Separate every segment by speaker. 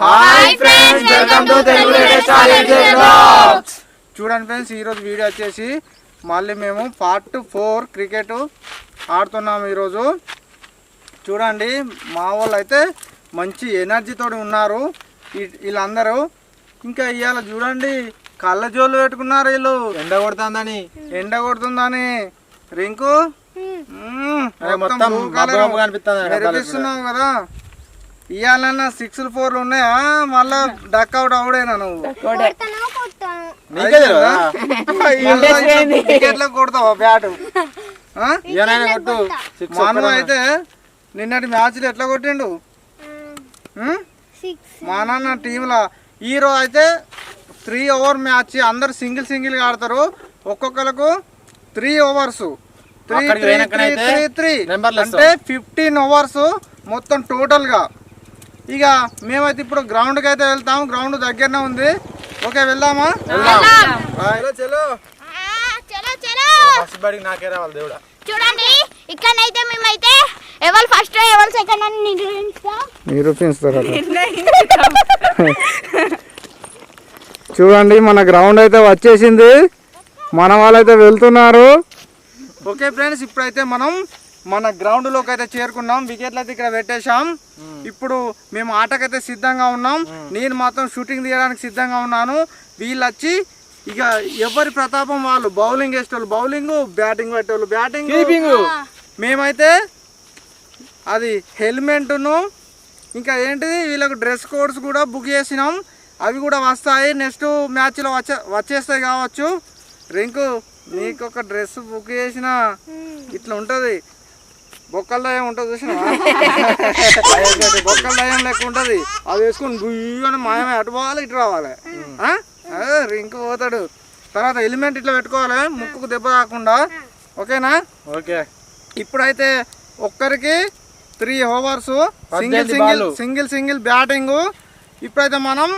Speaker 1: Hi friends welcome to Telugu latest
Speaker 2: చూడండి friends ఈరోజు video వచ్చేసి మళ్ళీ మేము పార్ట్ ఫోర్ క్రికెట్ ఆడుతున్నాము ఈరోజు. చూడండి మా వాళ్ళు అయితే మంచి ఎనర్జీతో ఉన్నారు. వీళ్ళందరూ ఇంకా ఇవాళ చూడండి కళ్ళజోళ్ళు పెట్టుకున్నారు వీళ్ళు.
Speaker 1: ఎండ కొడుతుందని.
Speaker 2: ఎండ కొడుతుందని. రింకు? మెరిపిస్తున్నావు కదా. ఇవాళన్నా సిక్స్ ఫోర్లు ఉన్నాయా? మళ్ళా డక్ అవుట్ అవుడేనా నువ్వు.
Speaker 1: నీకే తెలియదా
Speaker 2: ఎట్లా కొడతావా బ్యాట్
Speaker 1: కొట్టు.
Speaker 2: అయితే నిన్నటి మ్యాచ్లు ఎట్లా కొట్టిండు? మా నాన్న టీంలో హీరో అయితే త్రీ ఓవర్ మ్యాచ్ అందరు సింగిల్ సింగిల్ ఆడతారు. ఒక్కొక్కరికి three overs three three three three అంటే ఫిఫ్టీన్ ఓవర్స్ మొత్తం టోటల్గా ఇక మేమైతే ఇప్పుడు గ్రౌండ్కి అయితే వెళ్తాం. గ్రౌండ్ దగ్గరనే ఉంది. ఓకే వెళ్దామా? చలో చలో.
Speaker 3: చలో చలో.
Speaker 1: ఫస్ట్ బడికి నాకే రావాలి దేవుడా.
Speaker 3: చూడండి ఇక్కడనైతే మేమైతే ఎవరు ఫస్ట్ ఎవరు సెకండ్ అని నిర్ణయిస్తాం
Speaker 2: నిరూపిస్తారు చూడండి మన గ్రౌండ్ అయితే వచ్చేసింది. మన వాళ్ళైతే వెళ్తున్నారు. ఓకే ఫ్రెండ్స్ ఇప్పుడైతే మనం మన గ్రౌండ్లోకి అయితే చేరుకున్నాం వికెట్లు అయితే ఇక్కడ పెట్టేశాం ఇప్పుడు మేము ఆటకైతే సిద్ధంగా ఉన్నాం. నేను మాత్రం షూటింగ్ తీయడానికి సిద్ధంగా ఉన్నాను. వీళ్ళు వచ్చి ఇక ఎవరి ప్రతాపం వాళ్ళు? బౌలింగ్ వేసేటోళ్ళు బౌలింగ్ బ్యాటింగ్ పెట్టేవాళ్ళు బ్యాటింగ్ మేమైతే అది హెల్మెట్ను ఇంకా ఏంటిది? వీళ్ళకు డ్రెస్ కోడ్స్ కూడా బుక్ చేసినాం. అవి కూడా వస్తాయి. నెక్స్ట్ మ్యాచ్లో వచ్చే వచ్చేస్తాయి కావచ్చు. రింకు నీకు ఒక డ్రెస్ బుక్ చేసిన ఇట్లా ఉంటుంది. బొక్కల దయం ఉంటుంది చూసిన బొక్కల దయం లెక్క ఉంటుంది. అది వేసుకొని గుయ్యని మాయమే అటు పోవాలి ఇటు రావాలి. రింకు పోతాడు. తర్వాత ఎలిమెంట్ ఇట్లా పెట్టుకోవాలి ముక్కుకు దెబ్బ రాకుండా ఓకేనా?
Speaker 1: ఓకే.
Speaker 2: ఇప్పుడైతే ఒక్కరికి three overs single single. Single single batting. ఇప్పుడైతే మనం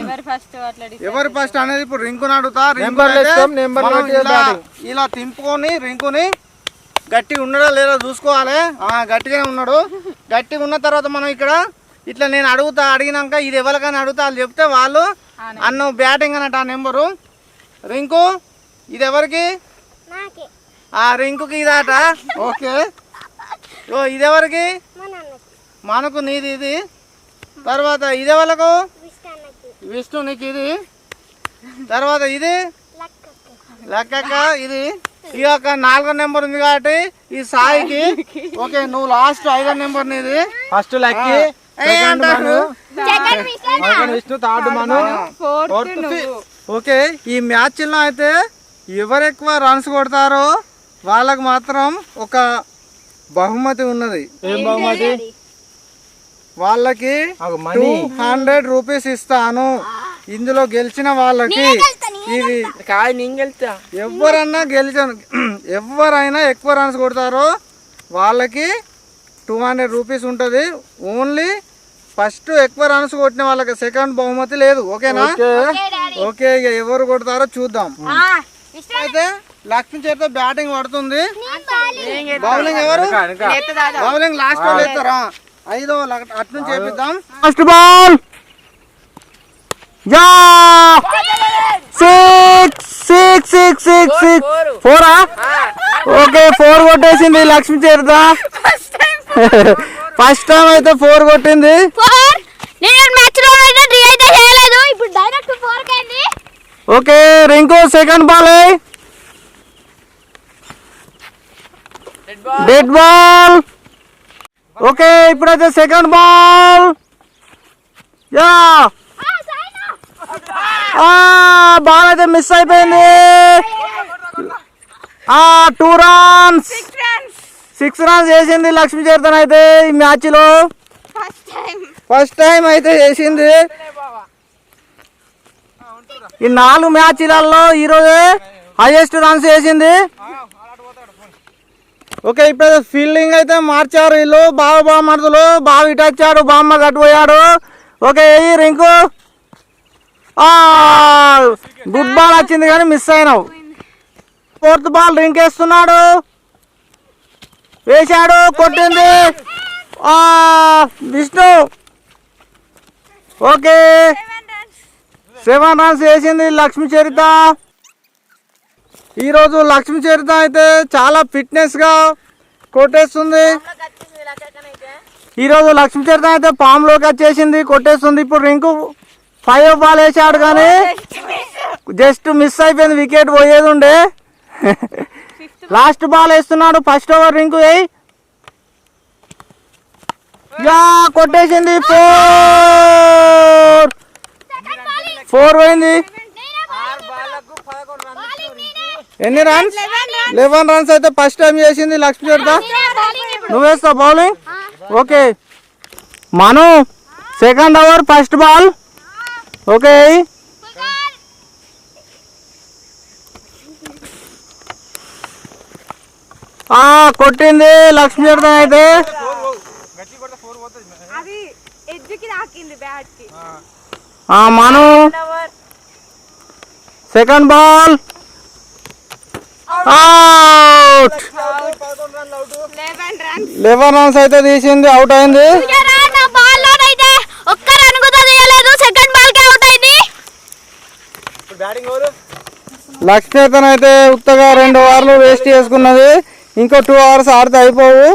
Speaker 4: ఎవరు ఫస్ట్
Speaker 2: అనేది ఇప్పుడు
Speaker 1: బట్టి
Speaker 2: ఇలా
Speaker 1: batting.
Speaker 2: ఇలా తింపుకొని రింకుని గట్టిగా ఉన్నాడా లేదా చూసుకోవాలి? ఆ, గట్టిగానే ఉన్నాడు. గట్టిగా ఉన్న తర్వాత మనం ఇక్కడ ఇట్లా నేను అడుగుతా అడిగినాక ఇది ఎవరికైనా అడుగుతా వాళ్ళు చెప్తే వాళ్ళు అన్న బ్యాటింగ్ అన్నట్టు ఆ నెంబరు. రింకు ఇది ఎవరికి?
Speaker 3: నాకే.
Speaker 2: ఆ రింకుకి ఇదాట ఓకే. ఓ ఇది ఎవరికి? మనకు నీది ఇది. తర్వాత ఇది వాళ్ళకు
Speaker 3: విష్ణన్నకి.
Speaker 2: విష్ణు నీకు ఇది. తర్వాత ఇది?
Speaker 3: లక్కకి
Speaker 2: లెక్కక ఇది ఇక ఒక నాలుగో నెంబర్ ఉంది కాబట్టి ఈ సాయికి ఓకే నువ్వు లాస్ట్ ఐదో నెంబర్ నీది.
Speaker 1: First Lucky Vishnu third Manu.
Speaker 2: Okay ఈ మ్యాచ్లో అయితే ఎవరు ఎక్కువ రన్స్ కొడతారో వాళ్ళకు మాత్రం ఒక బహుమతి ఉన్నది.
Speaker 1: ఏం బహుమతి?
Speaker 2: వాళ్ళకి టూ
Speaker 1: మనీ
Speaker 2: హండ్రెడ్ రూపీస్ ఇస్తాను. ఇందులో గెలిచిన వాళ్ళకి ఇవి
Speaker 1: కాయ నేను వెళ్తా
Speaker 2: ఎవరన్నా గెలిచాను. ఎవరైనా ఎక్కువ రన్స్ కొడతారో వాళ్ళకి టూ హండ్రెడ్ రూపీస్ ఉంటుంది. ఓన్లీ ఫస్ట్ ఎక్కువ రన్స్ కొట్టిన వాళ్ళకి సెకండ్ బహుమతి లేదు. ఓకేనా? ఓకే. ఇక ఎవరు కొడతారో చూద్దాం. అయితే లక్ష్మి చేత బ్యాటింగ్ పడుతుంది. బౌలింగ్ ఎవరు? బౌలింగ్ లాస్ట్ వాళ్ళు ఎత్తారా? ఐదో అటు నుంచి చేపిద్దాం first ball yeah six six six six six. ఫోరా. Okay four కొట్టేసింది లక్ష్మి చేరుతా. ఫస్ట్ టైం అయితే ఫోర్ కొట్టింది.
Speaker 3: ఫోర్? నేను మ్యాచ్లో అయితే త్రీ అయితే చేయలేదు. ఇప్పుడు డైరెక్ట్ ఫోర్ కండి
Speaker 2: okay Rinku second ball dead ball okay ఇప్పుడైతే సెకండ్ బాల్ యా బాల్ అయితే మిస్ అయిపోయింది. టూ రన్స్ సిక్స్ రన్స్ చేసింది లక్ష్మీ చేతన్ అయితే ఈ మ్యాచ్లో.
Speaker 3: ఫస్ట్ టైం
Speaker 2: అయితే చేసింది. ఈ నాలుగు మ్యాచ్లలో ఈరోజు హైయెస్ట్ రన్స్ చేసింది. ఓకే ఇప్పుడు ఫీల్డింగ్ అయితే మార్చారు వీళ్ళు. బావ బామ్మర్దులు బావ ఇటు వచ్చాడు బామ్మ కట్టుపోయాడు ఓకే రింకు. గుడ్ బాల్ వచ్చింది కానీ మిస్ అయినావు. ఫోర్త్ బాల్ రింక్ వేస్తున్నాడు. వేశాడు కొట్టింది. విష్ణు. ఓకే. సెవెన్ రన్స్ వేసింది లక్ష్మీ చరిత. ఈరోజు లక్ష్మీ చరిత అయితే చాలా ఫిట్నెస్గా కొట్టేస్తుంది. ఈరోజు లక్ష్మీ చరిత అయితే పాములోకి వచ్చేసింది కొట్టేస్తుంది. ఇప్పుడు రింకు ఫైవ్ బాల్ వేసాడు కానీ జస్ట్ మిస్ అయిపోయింది వికెట్ పోయేది ఉండే. లాస్ట్ బాల్ వేస్తున్నాడు ఫస్ట్ ఓవర్ రింకు వేయి. యా కొట్టేసింది ఫోర్ ఫోర్ పోయింది. ఎన్ని రన్స్ లెవెన్ రన్స్ అయితే ఫస్ట్ టైం చేసింది లక్ష్మీ చరిత నువ్వు వేస్తావు bowling okay Manu second over first ball okay. ఆ కొట్టింది లక్ష్మీ చరిత అయితే. Manu. Second ball. Out.
Speaker 4: Eleven run
Speaker 2: eleven runs అయితే తీసింది అవుట్ అయింది.
Speaker 3: ఒక్క రన్ కూడా తీయలేదు. సెకండ్ బాల్కి అవుట్ అయింది
Speaker 2: లక్ష్మీతన్ అయితే ఉత్తగా రెండు ఓవర్లు వేస్ట్ చేసుకున్నది. ఇంకో టూ అవర్స్ ఆడితే అయిపోవు.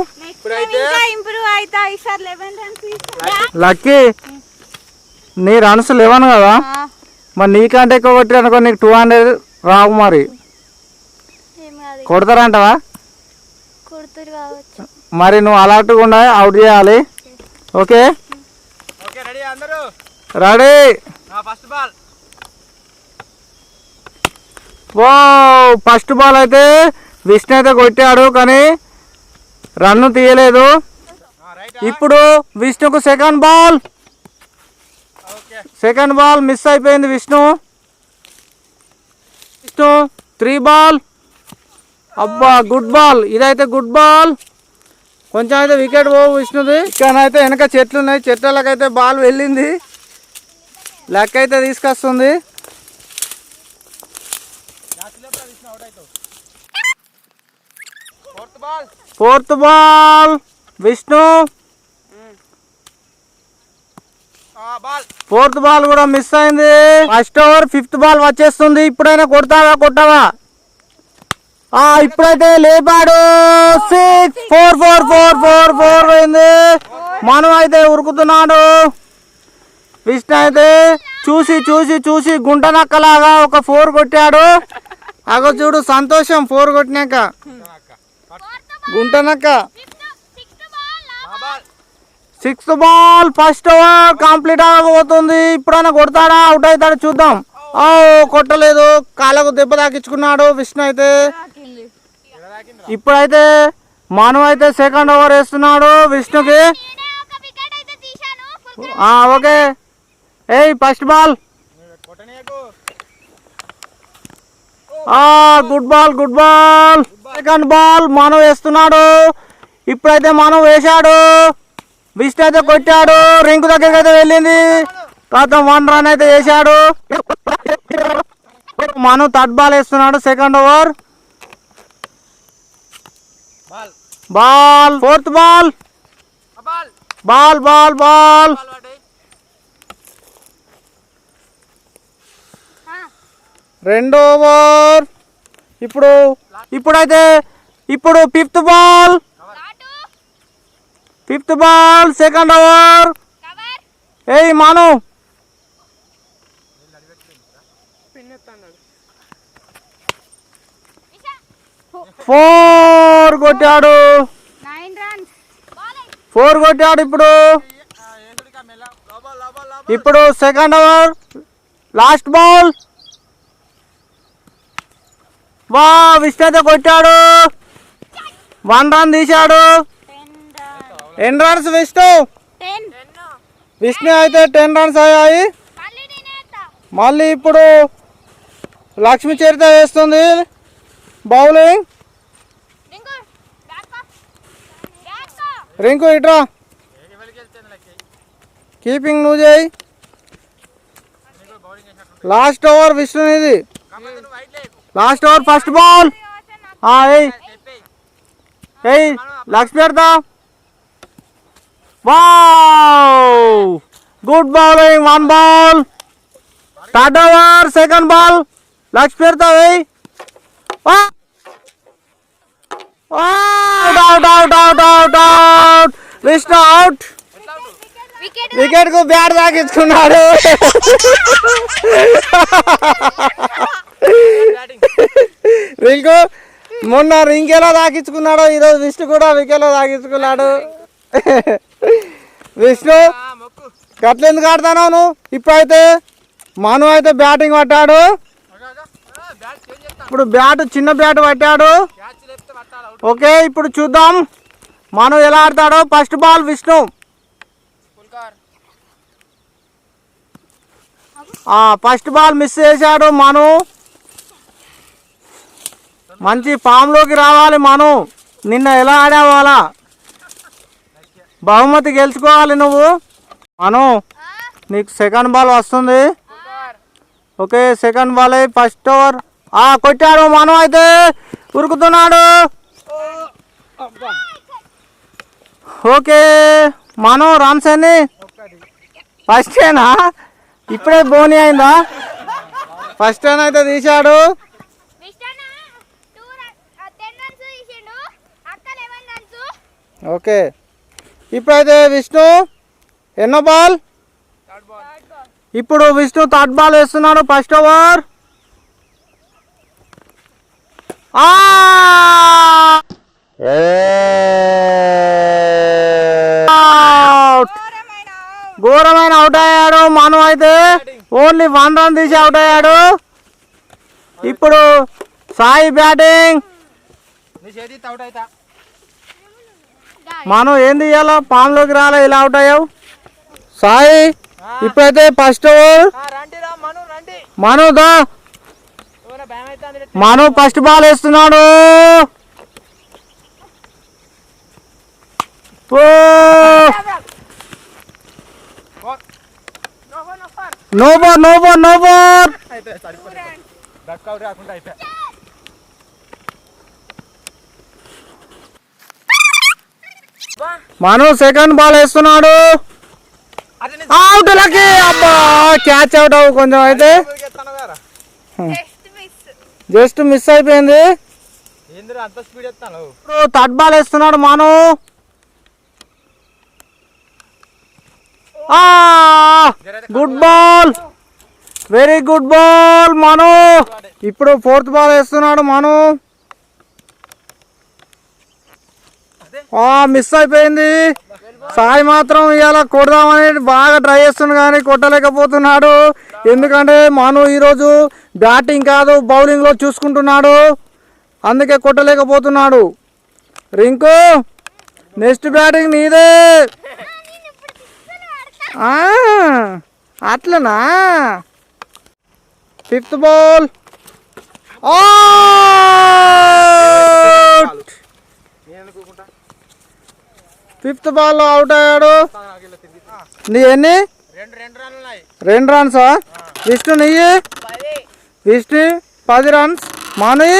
Speaker 2: లక్కీ నీ రన్స్ లెవెన్ కదా? మరి నీకంటే ఎక్కువ కొట్టి అనుకో నీకు టూ హండ్రెడ్ రావు మరి. కొడతారంటవా? మరి నువ్వు అలర్ట్గా ఉండ అవుట్ చేయాలి. ఓకే.
Speaker 1: ఓకే? రెడీ అందరూ
Speaker 2: రెడీ
Speaker 1: ఫస్ట్ బాల్
Speaker 2: ఓ ఫస్ట్ బాల్ అయితే విష్ణు అయితే కొట్టాడు కానీ రన్ను తీయలేదు. ఇప్పుడు విష్ణుకు second ball. Second ball miss అయిపోయింది విష్ణు. Vishnu three ball. అబ్బా గుడ్ బాల్. ఇదైతే గుడ్ బాల్. కొంచెం అయితే వికెట్ పోవు విష్ణుది. ఇక్కడైతే వెనక చెట్లు ఉన్నాయి చెట్లకైతే బాల్ వెళ్ళింది. లెక్క అయితే తీసుకొస్తుంది.
Speaker 1: Fourth ball.
Speaker 2: Vishnu. Fourth ball కూడా మిస్ అయింది. ఫస్ట్ ఓవర్ ఫిఫ్త్ బాల్ వచ్చేస్తుంది. ఇప్పుడైనా కొడతావా కొట్టావా? ఆ ఇప్పుడైతే లేపాడు. Six four four four four four పోయింది మనం అయితే ఉరుకుతున్నాడు. విష్ణు అయితే చూసి చూసి చూసి గుంట నక్కలాగా ఒక ఫోర్ కొట్టాడు. అగో చూడు సంతోషం ఫోర్ కొట్టినాక. గుంట నక్క
Speaker 1: ball
Speaker 2: sixth ball first over complete అవ్వబోతుంది ఇప్పుడైనా కొడతాడా? అవుట్ అవుతాడా? చూద్దాం. ఓ కొట్టలేదు. కాళ్ళకు దెబ్బ తాకించుకున్నాడు విష్ణు అయితే. ఇప్పుడైతే మను అయితే సెకండ్ ఓవర్ వేస్తున్నాడు విష్ణుకి. ఓకే. ఏయ్ first ball. Good ball good ball. Second ball మనం వేస్తున్నాడు. ఇప్పుడైతే మనం వేశాడు. విష్ణు అయితే కొట్టాడు. రింకు దగ్గరికి అయితే వెళ్ళింది. తర్వాత వన్ రన్ అయితే వేశాడు. మనం థర్డ్ బాల్ వేస్తున్నాడు second over
Speaker 1: ball
Speaker 2: fourth ball
Speaker 1: ball
Speaker 2: ball ball రెండో ఓవర్ ఇప్పుడు ఇప్పుడైతే ఇప్పుడు fifth ball fifth ball second over ఏయ్ మాను. ఫోర్ కొట్టాడు. ఫోర్ కొట్టాడు ఇప్పుడు. ఇప్పుడు సెకండ్ ఓవర్ లాస్ట్ బాల్ వా విష్ణు కొట్టాడు. వన్ రన్ తీశాడు. ఎన్ని రన్స్ విష్ణు? విష్ణు అయితే టెన్ రన్స్ అయ్యాయి.
Speaker 3: మళ్ళీ
Speaker 2: ఇప్పుడు లక్ష్మి చరిత వేస్తుంది. బౌలింగ్. రింకు ఇట్రా కీపింగ్ నువ్వు చేయి. Last over విష్ణునిది. Last over first ball. ఏయ్. లక్ష్మి పెడతా good bowling one ball. Third over second ball. Lakshmi పెడతావి out out out out out Vishnu out. వికెట్కు బ్యాట్ తాకించుకున్నాడు. రింకు మొన్న రింక్ ఎలా తాకించుకున్నాడో ఈరోజు విష్ణు కూడా వికెట్లో తాకించుకున్నాడు. విష్ణు గట్లెందుకు ఆడతాను నువ్వు? ఇప్పుడైతే మను అయితే బ్యాటింగ్ పట్టాడు. ఇప్పుడు బ్యాట్ చిన్న బ్యాట్ పట్టాడు. ఓకే ఇప్పుడు చూద్దాం. మను ఎలా ఆడతాడో. First ball Vishnu. First ball miss చేశాడు మను. మంచి ఫామ్లోకి రావాలి మను. నిన్న ఎలా ఆడావు అలా? బహుమతి గెలుచుకోవాలి నువ్వు. మను నీకు సెకండ్ బాల్ వస్తుంది. ఓకే సెకండ్ బాల్ అయి ఫస్ట్ ఓవర్ కొట్టాడు మను అయితే. ఉరుకుతున్నాడు. ఓకే మను రన్స్ ఎన్ని? ఫస్టేనా? ఇప్పుడే బోని అయిందా? ఫస్ట్ టైం అయితే తీశాడు. ఓకే. ఇప్పుడైతే విష్ణు ఎన్నో బాల్ ఇప్పుడు విష్ణు థర్డ్ బాల్ వేస్తున్నాడు ఫస్ట్ ఓవర్ ఘోరమైన అవుట్ అయ్యాడు మను అయితే. ఓన్లీ వన్ రన్ తీసి అవుట్ అయ్యాడు. ఇప్పుడు సాయి బ్యాటింగ్. మనం ఏంది ఇవ్వాలా పాన్లోకి రాలే ఇలా అవుట్ అయ్యావు. సాయి ఇప్పుడైతే ఫస్ట్ ఓవర్. మను దా. మను ఫస్ట్ బాల్ వేస్తున్నాడు. ఓ. No ball no ball no ball Manu second ball వేస్తున్నాడు. అవుట్ లకి అబ్బా క్యాచ్ అవుట్ అవ్వు కొంచెం అయితే.
Speaker 4: జస్ట్ మిస్
Speaker 2: అయిపోయింది. థర్డ్ బాల్ వేస్తున్నాడు Manu good ball very good ball Manu ఇప్పుడు ఫోర్త్ బాల్ వేస్తున్నాడు మను మిస్ అయిపోయింది. సాయి మాత్రం ఇవాళ కొడదామని బాగా ట్రై చేస్తున్నాడు కానీ కొట్టలేకపోతున్నాడు. ఎందుకంటే మను ఈరోజు బ్యాటింగ్ కాదు బౌలింగ్లో చూసుకుంటున్నాడు. అందుకే కొట్టలేకపోతున్నాడు. రింకు నెక్స్ట్ బ్యాటింగ్ నీదే. అట్లనా? Fifth ball fifth ball out అయ్యాడు. నీ ఎన్ని?
Speaker 1: రెండు రెండు
Speaker 2: రన్సా విష్ణు నెయ్యి విష్ణు పది రన్స్ మనీ?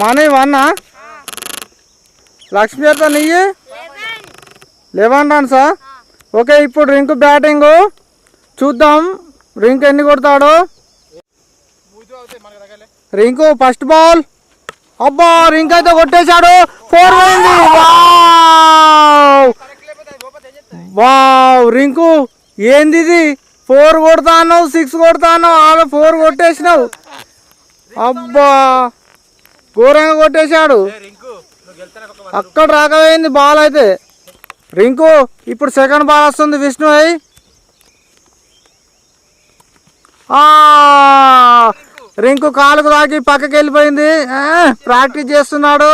Speaker 2: మనీ వన్నా లక్ష్మీ చేత నెయ్యి లెవెన్ రన్సా ఓకే ఇప్పుడు రింకు బ్యాటింగ్. చూద్దాం. రింక్ ఎన్ని కొడతాడు. Rinku first ball. అబ్బా రింక్ అయితే కొట్టేశాడు. ఫోర్ పోయింది. వావ్. రింకు. ఏంది ఇది? ఫోర్ కొడతాను సిక్స్ కొడతాను ఆడ ఫోర్ కొట్టేసినావు. అబ్బా. ఘోరంగా కొట్టేశాడు. అక్కడ రాకపోయింది బాల్ అయితే. రింకు ఇప్పుడు సెకండ్ బాల్ వస్తుంది విష్ణు అయి రింకు కాలుకు తాకి పక్కకి వెళ్ళిపోయింది. ప్రాక్టీస్ చేస్తున్నాడు.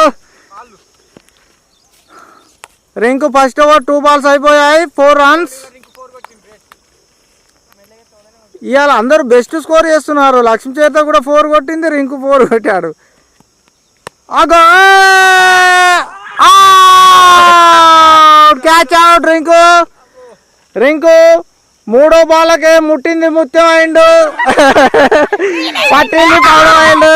Speaker 2: Rinku first over two balls అయిపోయాయి ఫోర్ రన్స్ ఇవాళ అందరూ బెస్ట్ స్కోర్ చేస్తున్నారు. లక్ష్మి చేత కూడా ఫోర్ కొట్టింది రింకు ఫోర్ కొట్టాడు. అగో! క్యాచ్ అవుట్ రింకు రింకు మూడో బాలకే ముట్టింది ముత్యం అయిండు. పట్టింది అయిండు.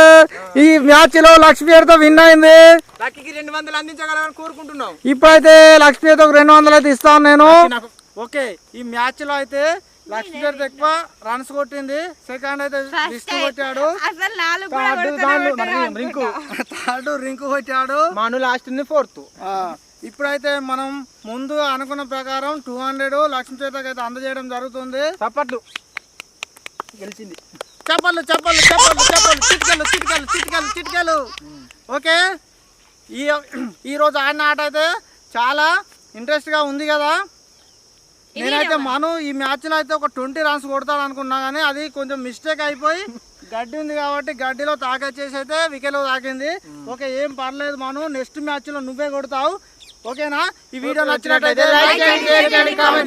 Speaker 2: ఈ మ్యాచ్లో లక్ష్మీతో విన్ అయింది.
Speaker 1: లక్కీకి రెండు వందలు అందించగలమని కోరుకుంటున్నాం.
Speaker 2: ఇప్పుడైతే లక్ష్మీతో రెండు వందలు అయితే ఇస్తాను నేను. ఓకే ఈ మ్యాచ్లో అయితే లక్ష్మీతో ఎక్కువ రన్స్ కొట్టింది. సెకండ్ అయితే విష్ణు కొట్టాడు. థర్డ్. రింకు థర్డ్ రింకు కొట్టాడు.
Speaker 1: మాను లాస్ట్ ఉంది ఫోర్త్
Speaker 2: ఆ, ఇప్పుడైతే మనం ముందు అనుకున్న ప్రకారం టూ హండ్రెడ్ లక్ష్మీ చేతకి అయితే అందజేయడం జరుగుతుంది.
Speaker 1: చప్పట్లు. గెలిచింది.
Speaker 2: చెప్పలు చెప్పలు చెప్పలు చెప్పలు చిటికలు చిటికలు చిటికలు చిటికలు ఓకే? ఈ ఈ రోజు ఆడిన ఆట అయితే చాలా ఇంట్రెస్ట్గా ఉంది కదా? నేనైతే మను ఈ మ్యాచ్లో అయితే ఒక ట్వంటీ రన్స్ కొడతాడు అనుకున్నా కానీ అది కొంచెం మిస్టేక్ అయిపోయి గడ్డి ఉంది కాబట్టి గడ్డిలో తాకొచ్చేసి అయితే వికెట్లో తాకింది. ఓకే ఏం పర్లేదు మను నెక్స్ట్ మ్యాచ్లో నువ్వే కొడతావు. ఓకేనా? ఈ వీడియో నచ్చినట్లయితే లైక్ చేయండి కామెంట్